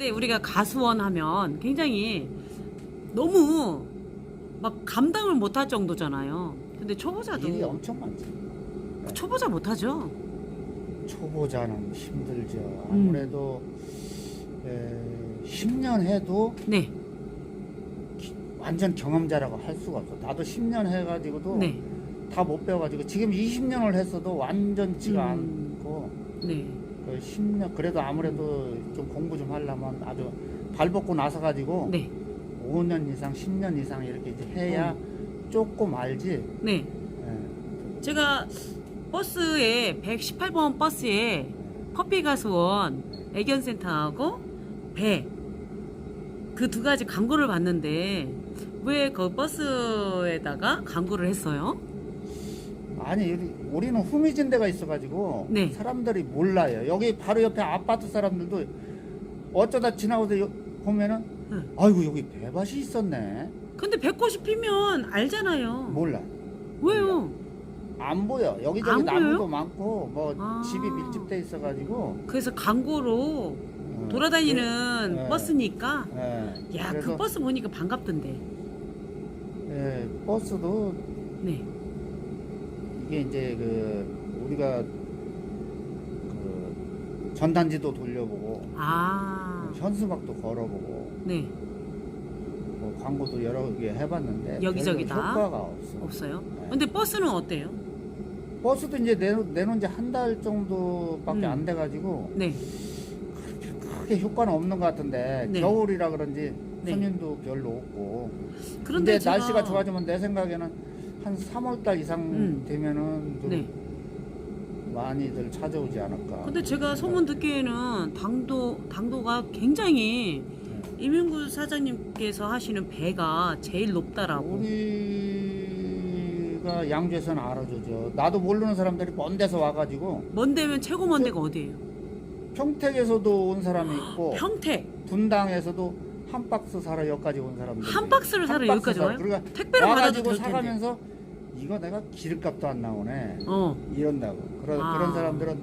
근데 우리가 가수원 하면 굉장히 너무 막 감당을 못할 정도잖아요. 근데 초보자도 엄청 많지. 초보자 못하죠. 초보자는 힘들죠. 음. 아무래도 에, 10년 해도 네, 완전 경험자라고 할 수가 없어. 나도 10년 해가지고도 네, 다 못 배워가지고 지금 20년을 했어도 완전치가 음. 않고 네. 그 10년 그래도 아무래도 좀 공부 좀 하려면 아주 발 벗고 나서 가지고 네, 5년 이상, 10년 이상 이렇게 이제 해야 조금 알지. 네. 예. 제가 버스에 118번 버스에 커피 가수원 애견센터하고 배 그 두 가지 광고를 봤는데 왜 그 버스에다가 광고를 했어요? 아니 우리- 우리는 후미진 데가 있어가지고 네. 사람들이 몰라요. 여기 바로 옆에 아파트 사람들도 어쩌다 지나고서 여- 보면은 응. 아이고 여기 배밭이 있었네. 근데 배꽃이 피면 알잖아요. 몰라. 왜요? 안 보여. 여기저기 안 나무도 보여요? 많고 뭐 아. 집이 밀집돼 있어가지고 그래서 광고로 어, 돌아다니는 네. 버스니까 예. 야 그 그래서, 버스 보니까 반갑던데. 예, 버스도 네. 이게 이제 그 우리가 그 전단지도 돌려보고 아. 현수막도 걸어보고 네. 뭐 광고도 여러 개 해봤는데 여기저기 별로 다? 효과가 없어. 없어요? 네. 근데 버스는 어때요? 버스도 이제 내놓, 내놓은 지 한 달 정도밖에 음. 안 돼가지고 네. 크게 효과는 없는 것 같은데 네. 겨울이라 그런지 네. 손님도 별로 없고 그런데 근데 제가 날씨가 좋아지면 내 생각에는 한 3월달 이상 음. 되면은 좀 네. 많이들 찾아오지 않을까. 근데 제가 소문 듣기에는 당도 당도가 굉장히 네. 이민구 사장님께서 하시는 배가 제일 높다라고. 우리가 양주에서는 알아주죠. 나도 모르는 사람들이 먼 데서 와가지고 먼 데면 최고 먼 데가 어디예요? 평택에서도 온 사람이 있고 평택. 분당에서도 한 박스 사러 여기까지 온 사람들. 한 박스를 사러 여기까지 와요? 그러니까 택배로 받아도 와가지고 될 텐데. 사가면서 이거 내가 기름값도 안 나오네. 어. 이런다고. 그런 아. 그런 사람들은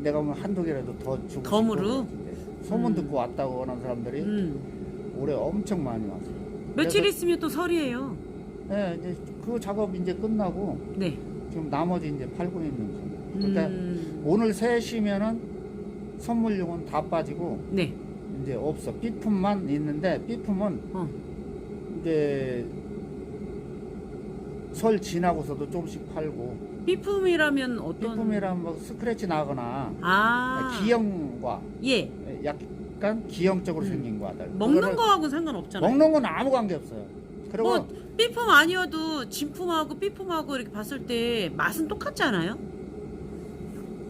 내가 뭐 한두 개라도 더 주고 덤으로? 싶고 소문 음. 듣고 왔다고 하는 사람들이 음. 올해 엄청 많이 왔어요. 며칠 그래서- 있으면 또 설이에요. 네, 이제 그 작업 이제 끝나고 네. 지금 나머지 이제 팔고 있는 중. 그러니까 음. 오늘 세 쉬면은 선물용은 다 빠지고 네. 이제 없어. B품만 있는데 B품은 어. 이제 설 지나고서도 조금씩 팔고 B품이라면 어떤 B품이란 뭐 스크래치 나거나 아. 기형과 예. 약간 기형적으로 음. 생긴 거다. 먹는 그거를- 거하고는 상관없잖아요. 먹는 건 아무 관계 없어요. 그리고 뭐 B품 아니어도 진품하고 B품하고 이렇게 봤을 때 맛은 똑같지 않아요?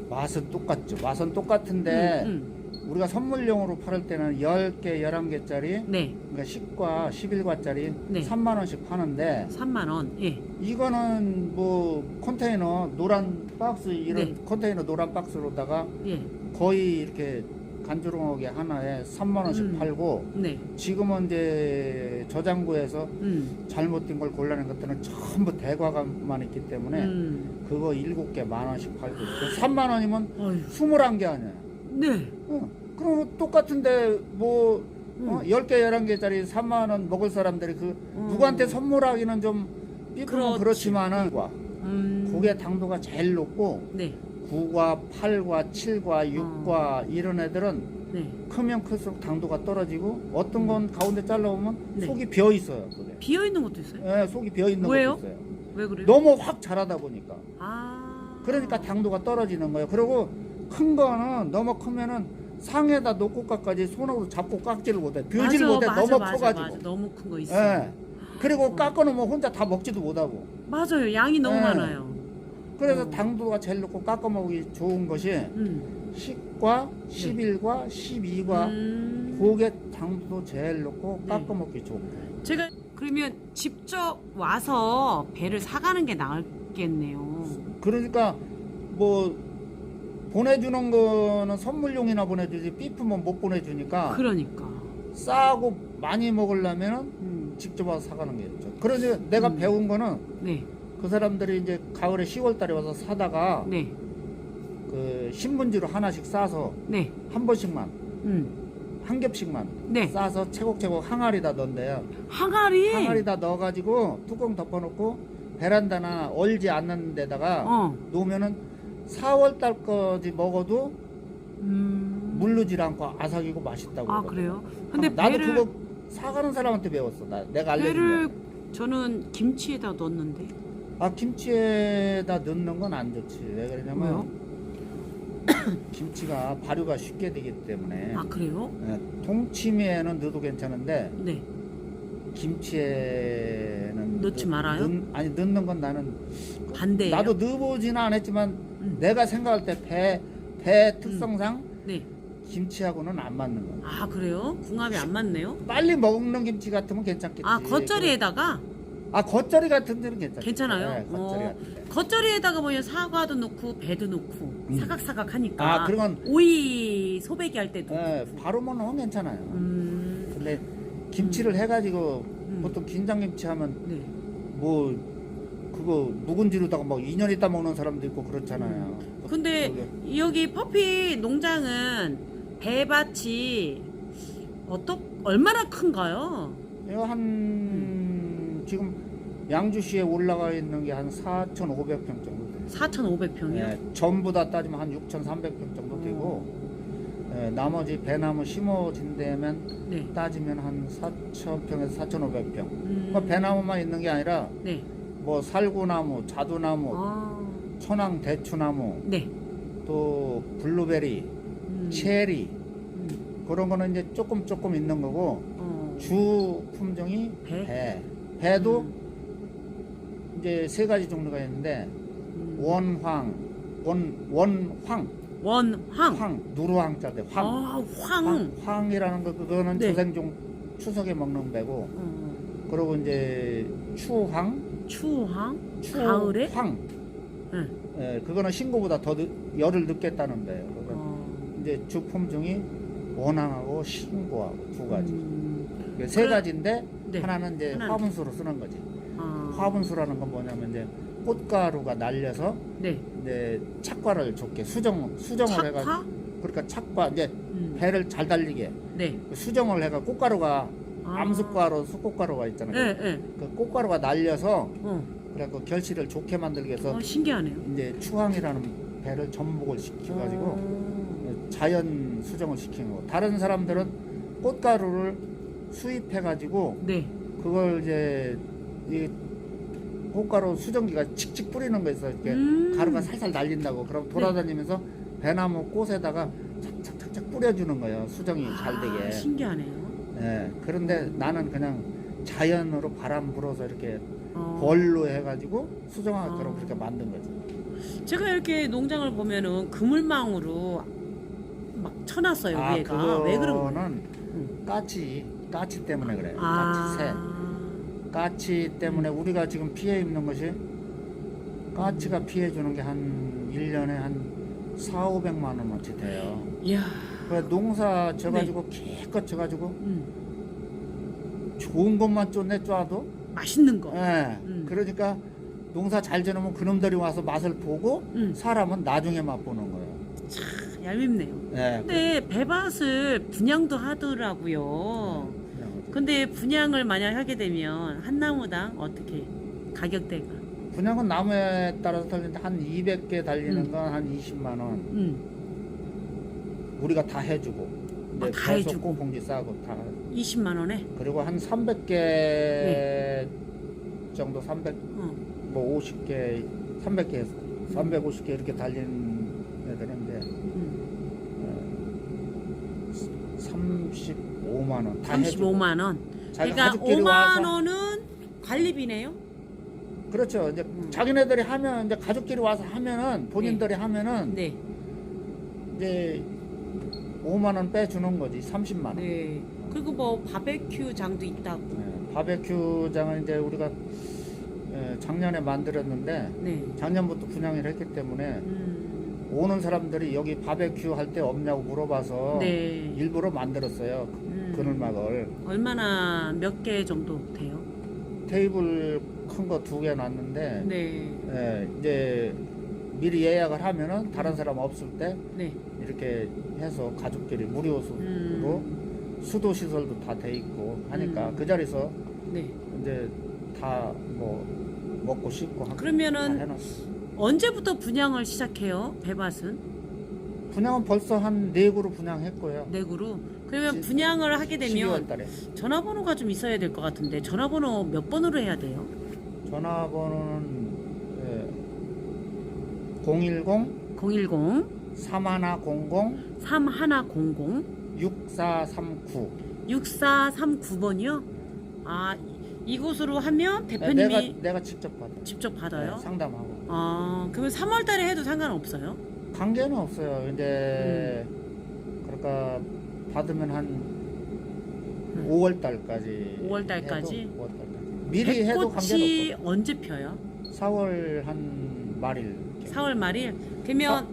맛은 똑같죠. 맛은 똑같은데 음, 우리가 선물용으로 팔을 때는 10개, 11개짜리 음. 네. 그러니까 10과 11과짜리 네. 3만 원씩 파는데 3만 원. 예. 이거는 뭐 컨테이너 노란 박스 이런 네. 컨테이너 노란 박스로다가 예. 거의 이렇게 간주렁하게 하나에 3만 원씩 음. 팔고 네. 지금은 이제 저장고에서 음. 잘못된 걸 골라낸 것들은 전부 대과감만 있기 때문에 음. 그거 7개 만 원씩 팔고 있고 3만 원이면 어휴. 21개 아니야. 네. 어, 그럼 똑같은데 뭐 어, 음. 10개, 11개짜리 3만 원 먹을 사람들이 그 음. 누구한테 선물하기는 좀 삐꾸는 그렇지. 그렇지만은 음. 그게 당도가 제일 높고 네. 9과 8과 7과 6과 이런 애들은 네. 크면 클수록 당도가 떨어지고 어떤 건 가운데 잘라보면 네. 속이 비어 있어요. 그게. 비어 있는 것도 있어요? 예, 속이 비어 있는 왜요? 것도 있어요. 왜 그래요? 너무 확 자라다 보니까. 아. 그러니까 당도가 떨어지는 거예요. 그리고 큰 거는 너무 크면은 상에다 놓고 깎아지 손으로 잡고 깎지를 못해. 맞아, 못해. 맞아, 너무 맞아, 커가지고. 맞아. 너무 큰 거 있어. 예. 그리고 어. 깎아놓으면 혼자 다 먹지도 못하고. 맞아요. 양이 너무 네. 많아요. 그래서 어. 당도가 제일 높고 깎아 먹기 좋은 것이 음. 10과 11과 12과 음. 그게 당도 제일 높고 네. 깎아 먹기 좋고. 제가 그러면 직접 와서 배를 사가는 게 나을겠네요. 그러니까 뭐 보내주는 거는 선물용이나 보내주지 삐품은 못 보내주니까 그러니까. 싸고 많이 먹으려면은 음. 직접 와서 사가는 게 좋죠. 그래서 내가 음. 배운 거는 네. 그 사람들이 이제 가을에 10월 달에 와서 사다가 네. 그 신문지로 하나씩 싸서 네. 한 번씩만 음. 한 겹씩만 네. 싸서 채곡채곡 항아리다 넣는데요. 항아리. 항아리다 넣어가지고 뚜껑 덮어놓고 베란다나 얼지 않는 데다가 어. 놓으면은 4월 달까지 먹어도 음. 물르질 않고 아삭이고 맛있다고. 아. 그래요? 근데 나도 배를 그거 사가는 사람한테 배웠어. 나 내가 알려준 거야. 저는 김치에다 넣었는데. 아 김치에다 넣는 건 안 좋지. 왜 그러냐면 왜요? 김치가 발효가 쉽게 되기 때문에 아 그래요? 예, 동치미에는 넣어도 괜찮은데 네. 김치에는 넣지 넣- 말아요? 넣- 아니 넣는 건 나는 반대예요. 나도 넣어보지는 않았지만 음. 내가 생각할 때 배 배 특성상 네. 김치하고는 안 맞는 거야. 아 그래요? 궁합이 안 맞네요. 빨리 먹는 김치 같으면 괜찮겠지. 아 겉절이에다가 아 겉절이 같은 데는 괜찮아. 괜찮아요? 네, 겉절이 어. 같은 데. 겉절이에다가 보면 사과도 넣고 배도 넣고 음. 사각사각 하니까 아 그런 오이 소배기 할 때도 예, 넣고. 바로 먹으면 괜찮아요. 음. 근데 김치를 해가지고 음. 보통 김장김치 하면 네. 뭐 그거 묵은지로다가 막 2년 있다 먹는 사람도 있고 그렇잖아요. 근데 그게- 여기 퍼피 농장은 배밭이 어떻 얼마나 큰가요? 이거 한 음. 지금 양주시에 올라가 있는 게 한 4,500평 정도 돼요. 4,500평이요? 예, 전부 다 따지면 한 6,300평 정도 음. 되고 예, 나머지 배나무 심어진 데면 네. 따지면 한 4,000평에서 4,500평. 음. 그 배나무만 있는 게 아니라 네. 뭐 살구나무, 자두나무, 아. 천황 대추나무, 네. 또 블루베리, 음. 체리 음. 그런 거는 이제 조금 조금 있는 거고 어. 주 품종이 배? 배. 배도 음. 이제 세 가지 종류가 있는데 음. 원황, 원 원황, 원황. 황, 누르황자대 황. 아, 황. 황, 황 이라는 거 그거는 네. 조생종 추석에 먹는 배고 어. 그리고 이제 추황, 추황. 추 가을에? 황. 네. 예, 그거는 신고보다 더 늦, 열을 배예요. 그거 어. 이제 주 품종이 원황하고 신고하고 두 가지. 음. 그세 그래- 가지인데 네. 하나는 이제 하나는- 화분수로 쓰는 거지. 아. 화분수라는 건 뭐냐면 이제 꽃가루가 날려서 네. 이제 착과를 좋게 수정 수정을 해가지고 착화? 그러니까 착과 이제 음. 배를 잘 달리게 네. 수정을 해가 꽃가루가 아. 암수가루, 수꽃가루가 있잖아요. 네, 네. 그 꽃가루가 날려서 어. 그래갖고 결실을 좋게 만들기 위해서 어, 신기하네요. 이제 추황이라는 배를 전복을 시켜가지고 어. 자연 수정을 시키는 거. 다른 사람들은 꽃가루를 수입해가지고 네. 그걸 이제 이 꽃가루 수정기가 칙칙 뿌리는 거 있어 이렇게 음. 가루가 살살 날린다고 그럼 돌아다니면서 배나무 꽃에다가 착착착착 뿌려주는 거예요 수정이 잘 아, 되게 신기하네요. 예 그런데 나는 그냥 자연으로 바람 불어서 이렇게 어. 벌로 해가지고 수정하도록 아. 그렇게 만든 거지 제가 이렇게 농장을 보면은 그물망으로 막 쳐놨어요 아 위에가 왜 그런 거예요? 응. 까치 까치 때문에 그래요 아. 까치 새 까치 때문에 우리가 지금 피해 입는 것이 까치가 피해 주는 게 한 1년에 한 4, 500만 원어치 돼요. 이야. 그 농사 져가지고 네. 기껏 져가지고 음. 좋은 것만 쫓내 쪄도 맛있는 거. 예. 음. 그러니까 농사 잘 지으면 그놈들이 와서 맛을 보고 음. 사람은 나중에 맛보는 거예요. 참 얄밉네요. 예. 근데 배밭을 분양도 하더라고요. 그냥 근데 분양을 만약 하게 되면 한 나무당 어떻게 가격대가? 분양은 나무에 따라서 달리는데 한 200개 달리는 음. 건 한 20만 원. 음. 우리가 다 해주고. 아, 이제 다 해주고. 봉지 싸고 다 20만 원에? 그리고 한 300개 정도 300 어. 뭐 50개 300개 350개 이렇게 애들은 이제 음. 35만 원. 다 해주고. 35만 원. 자기 그러니까 가족끼리 5만 와서 원은 관리비네요. 그렇죠. 이제 음. 자기네들이 하면 이제 가족끼리 와서 하면은 본인들이 하면은 네. 이제 5만 원 빼주는 거지 30만 원. 네. 그리고 뭐 바베큐 장도 있다고. 네, 바베큐장은 이제 우리가 예, 작년에 만들었는데 네. 작년부터 분양을 했기 때문에 음. 오는 사람들이 여기 바베큐 할 때 없냐고 물어봐서 네. 일부러 만들었어요. 음. 그늘막을 얼마나 몇 개 정도 돼요? 테이블 큰 거 두 개 놨는데 네. 예, 이제 미리 예약을 하면은 다른 사람 없을 때 네. 이렇게 해서 가족끼리 무료수로 음. 수도 시설도 다 돼 있고 하니까 음. 그 자리에서 네. 이제 다 뭐 먹고 씻고 하- 다 그러면은 해놨어. 언제부터 분양을 시작해요? 배밭은 분양은 벌써 한 네 그루 분양했고요. 내구로. 그러면 시- 분양을 하게 12월 되면 달에 전화번호가 좀 있어야 될 것 같은데 전화번호 몇 번으로 해야 돼요? 전화번호는 예, 010 010 3100 3100 6439 6439번이요? 아, 이- 이곳으로 하면 네, 대표님이 내가 내가 직접 받아 직접 받아요? 네, 상담하고 아, 그러면 3월 달에 해도 상관없어요? 관계는 없어요. 근데 음. 그러니까 받으면 한 음. 5월 달까지 5월 달까지? 해도 5월 달까지 미리 해도 백꽃이 언제 펴요? 없고 4월 한 말일 이렇게. 4월 말일? 그러면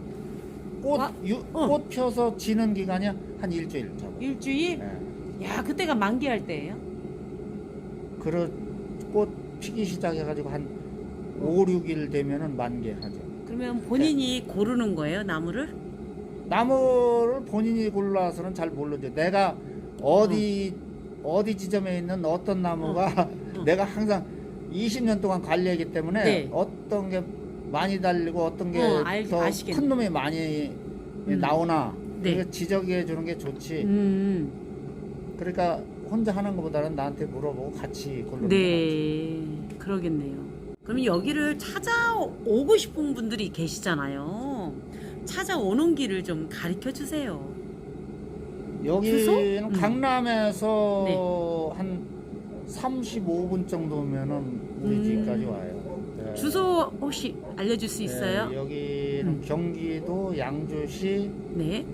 꽃, 와- 유, 어. 꽃 펴서 지는 기간이 한 일주일 잡아. 일주일? 네. 야, 그때가 만개할 때예요? 그런 꽃 피기 시작해가지고 한 5, 6일 되면은 만개하죠. 그러면 본인이 네. 고르는 거예요, 나무를? 나무를 본인이 골라서는 잘 모르죠. 내가 어디 어디 지점에 있는 어떤 나무가 어. 내가 항상 20년 동안 관리하기 때문에 네. 어떤 게 많이 달리고 어떤 게 어, 알- 더 아시겠네. 큰 놈이 많이 음. 나오나 네. 그래서 지적해 주는 게 좋지. 음, 그러니까 혼자 하는 것보다는 나한테 물어보고 같이 고르는 게 네, 그러겠네요. 그럼 여기를 찾아오고 싶은 분들이 계시잖아요. 찾아오는 길을 좀 가르쳐 주세요. 여기는 음. 강남에서 네. 한 35분 정도면은 우리 음. 집까지 와요. 네. 주소 혹시 알려줄 수 있어요? 네, 여기는 음. 경기도 양주시 네,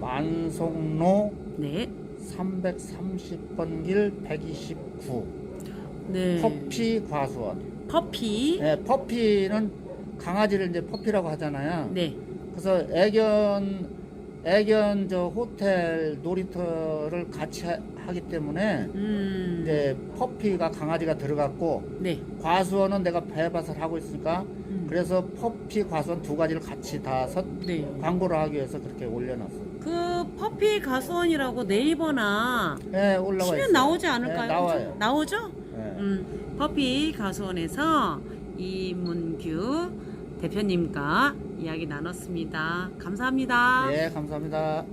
만송로 네, 330번 길 129 네. 퍼피 과수원. 퍼피. 네, 퍼피는 강아지를 이제 퍼피라고 하잖아요. 네, 그래서 애견 애견 저 호텔 놀이터를 같이 하- 하기 때문에 음, 이제 퍼피가 강아지가 들어갔고 네. 과수원은 내가 배밭을 하고 있으니까 음, 그래서 퍼피 과수원 두 가지를 같이 다 서, 네. 광고를 하기 위해서 그렇게 올려놨어요. 그 퍼피 가수원이라고 네이버나 네, 올라와 치면 있어요. 나오지 않을까요? 네, 나와요. 나오죠? 네. 음, 퍼피 가수원에서 이문규 대표님과 이야기 나눴습니다. 감사합니다. 네, 감사합니다.